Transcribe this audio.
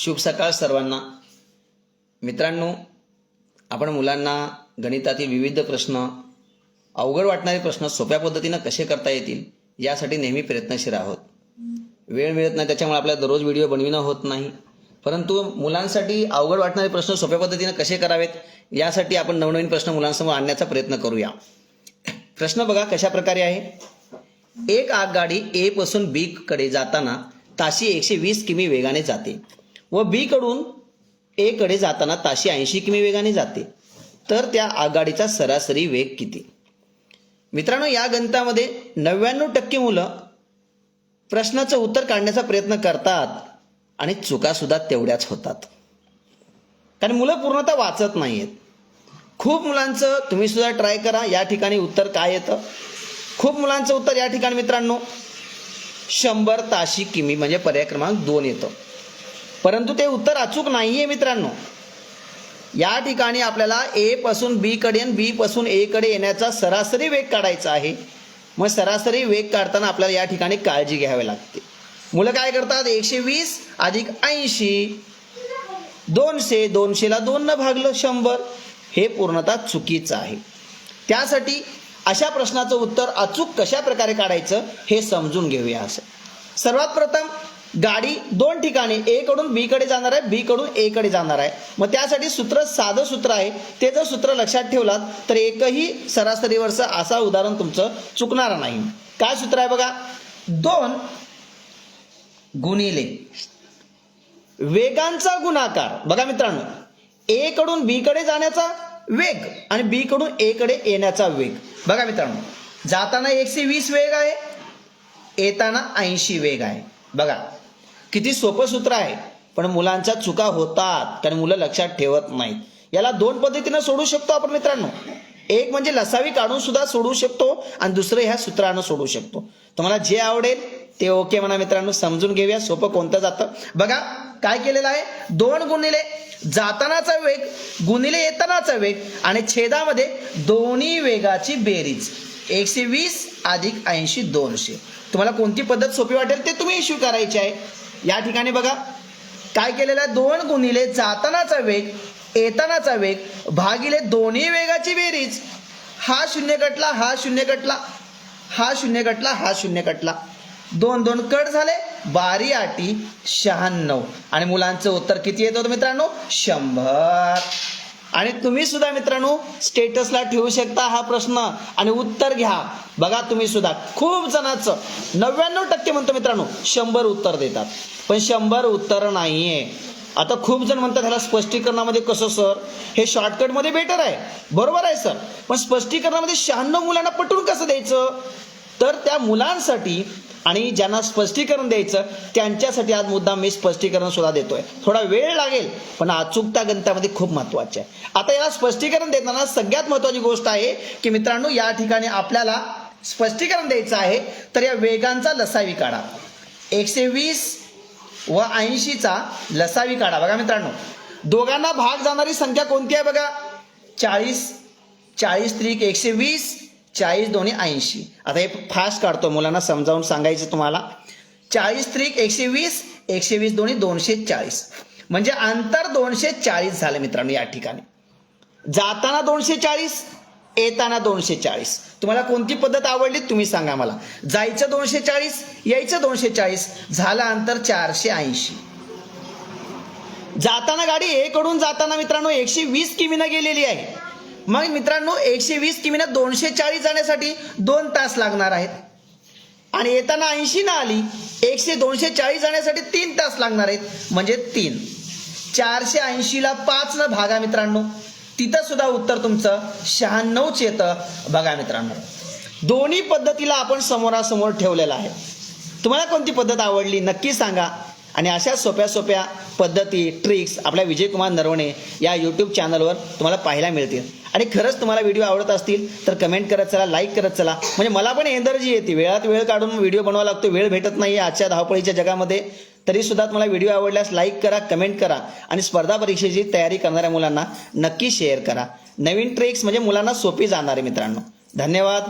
शुभ सकाळ सर्वांना. मित्रांनो आपण मुलांना गणितातील विविध प्रश्न अवघड वाटणारे प्रश्न सोप्या पद्धतीनं कसे करता येतील यासाठी नेहमी प्रयत्नशील आहोत. वेळ मिळत नाही त्याच्यामुळे आपल्याला दररोज व्हिडिओ बनविणं होत नाही. परंतु मुलांसाठी अवघड वाटणारे प्रश्न सोप्या पद्धतीनं कसे करावेत यासाठी आपण नवनवीन प्रश्न मुलांसमोर आणण्याचा प्रयत्न करूया. प्रश्न बघा कशा प्रकारे आहे. एक आगगाडी ए पासून बी कडे जाताना ताशी एकशे वीस किमी वेगाने जाते. व बी कडून ए कडे जाताना ताशी ऐंशी किमी वेगाने जाते. तर त्या आघाडीचा सरासरी वेग किती? मित्रांनो या गणितामध्ये नव्याण्णव टक्के मुलं प्रश्नाचं उत्तर काढण्याचा प्रयत्न करतात आणि चुकासुद्धा तेवढ्याच होतात. कारण मुलं पूर्णतः वाचत नाहीयेत. खूप मुलांचं तुम्ही सुद्धा ट्राय करा या ठिकाणी उत्तर काय येतं? खूप मुलांचं उत्तर या ठिकाणी मित्रांनो शंभर ताशी किमी म्हणजे पर्याय क्रमांक दोन येतं. परंतु ते उत्तर अचूक नाही आहे मित्रांनो. या ठिकाणी आपल्याला ए पासून बी कडे आणि बी पासून ए कडे येण्याचा सरासरी वेग काढायचा आहे. मग सरासरी वेग काढताना आपल्याला या ठिकाणी काळजी घ्यावी लागते. मुलं काय करतात? एकशे वीस अधिक ऐंशी. दोनशे दोनशेला दोननं भागलं शंभर. हे पूर्णतः चुकीचं आहे. त्यासाठी अशा प्रश्नाचं उत्तर अचूक कशा प्रकारे काढायचं हे समजून घेऊया असं. सर्वात प्रथम गाडी दोन ठिकाणी ए कडून बी कडे जाणार आहे बी कडून ए कडे जाणार आहे. मग त्यासाठी सूत्र साधं सूत्र आहे. ते जर सूत्र लक्षात ठेवलात तर एकही सरासरीवरचं असा उदाहरण तुमचं चुकणार नाही. काय सूत्र आहे बघा? दोन गुणिले. वेगांचा गुणाकार. बघा मित्रांनो ए कडून बी कडे जाण्याचा वेग आणि बी कडून ए कडे येण्याचा वेग. बघा मित्रांनो जाताना एकशे वीस वेग आहे येताना ऐंशी वेग आहे. बघा किती सोपं सूत्र आहे. पण मुलांच्या चुका होतात. कारण मुलं लक्षात ठेवत नाहीत. याला दोन पद्धतीनं सोडू शकतो आपण मित्रांनो. एक म्हणजे लसावी काढून सुद्धा सोडू शकतो आणि दुसरं ह्या सूत्रानं सोडू शकतो. तुम्हाला जे आवडेल ते ओके म्हणा मित्रांनो. समजून घेऊया सोपं कोणतं जातं. बघा काय केलेलं आहे? दोन गुणिले जातानाचा वेग गुणिले येतानाचा वेग आणि छेदामध्ये दोन्ही वेगाची बेरीज. एकशे वीस अधिक ऐंशी दोनशे. तुम्हाला कोणती पद्धत सोपी वाटेल ते तुम्ही इश्यू करायची आहे. या ठिकाणी बघा. काय केलेलं आहे? दोन गुणिले जातानाचा वेग येतानाचा वेग भागिले दोन्ही वेगाची बेरीज. हा शून्य कटला हा शून्य कटला हा शून्य कटला हा शून्य कटला दोन दोन कट झाले. बारी आटी शहाण्णव. आणि मुलांचं उत्तर किती येत होतं मित्रांनो? शंभर. आणि तुम्ही सुद्धा मित्रांनो स्टेटसला ठेवू शकता हा प्रश्न आणि उत्तर घ्या. बघा तुम्ही सुद्धा. खूप जणांचं नव्याण्णव टक्के म्हणतो मित्रांनो शंभर उत्तर देतात. पण शंभर उत्तर नाहीये. आता खूप जण म्हणतात ह्याला स्पष्टीकरणामध्ये कसं सर? हे शॉर्टकटमध्ये बेटर आहे. बरोबर आहे सर. पण स्पष्टीकरणामध्ये शहाण्णव मुलांना पटवून कसं द्यायचं? तर त्या मुलांसाठी आणि ज्यांना स्पष्टीकरण द्यायचं त्यांच्यासाठी आज मुद्दा मी स्पष्टीकरण सुद्धा देतोय. थोडा वेळ लागेल पण अचूकता गणितामध्ये खूप महत्वाची आहे. आता याला स्पष्टीकरण देताना सगळ्यात महत्वाची गोष्ट आहे की मित्रांनो या ठिकाणी आपल्याला स्पष्टीकरण द्यायचं आहे तर या वेगांचा लसावी काढा. एकशे वीस व ऐंशीचा लसावी काढा. बघा मित्रांनो दोघांना भाग जाणारी संख्या कोणती आहे बघा? चाळीस चाळीस त्रिक एकशे वीस चाळीस दोन्ही ऐंशी. आता हे फास्ट काढतो मुलांना समजावून सांगायचं तुम्हाला. चाळीस त्रिक एकशे वीस एकशे वीस दोन्ही दोनशे चाळीस. म्हणजे अंतर दोनशे चाळीस झालं मित्रांनो या ठिकाणी. जाताना दोनशे चाळीस येताना दोनशे चाळीस. तुम्हाला कोणती पद्धत आवडली तुम्ही सांगा मला. जायचं दोनशे चाळीस यायचं दोनशे चाळीस झालं अंतर चारशे ऐंशी. जाताना गाडी ए कडून जाताना मित्रांनो एकशे वीस किमीनं गेलेली आहे. मग मित्रांनो एकशे वीस किमीनं दोनशे चाळीस जाण्यासाठी दोन तास लागणार आहेत. आणि येताना ऐंशी ना आली एकशे दोनशे चाळीस जाण्यासाठी तीन तास लागणार आहेत. म्हणजे तीन. चारशे ऐंशीला पाच न भागा मित्रांनो. तिथं सुद्धा उत्तर तुमचं शहाण्णवच येतं. बघा मित्रांनो. दोन्ही पद्धतीला आपण समोरासमोर ठेवलेलं आहे. तुम्हाला कोणती पद्धत आवडली नक्की सांगा. आणि अशा सोप्या सोप्या पद्धती ट्रिक्स आपल्या विजयकुमार नरवणे या यूट्यूब चॅनलवर तुम्हाला पाहायला मिळतील. आणि खरंच तुम्हाला व्हिडिओ आवडत असतील तर कमेंट करत चला लाईक करत चला. म्हणजे मला पण एनर्जी येते. वेळात वेळ काढून व्हिडिओ बनवावा लागतो वेळ भेटत नाही आजच्या धावपळीच्या जगामध्ये. तरी सुद्धा तुम्हाला व्हिडिओ आवडल्यास लाईक करा कमेंट करा आणि स्पर्धा परीक्षेची तयारी करणाऱ्या मुलांना नक्की शेअर करा. नवीन ट्रिक्स म्हणजे मुलांना सोपी जाणार आहे मित्रांनो. धन्यवाद.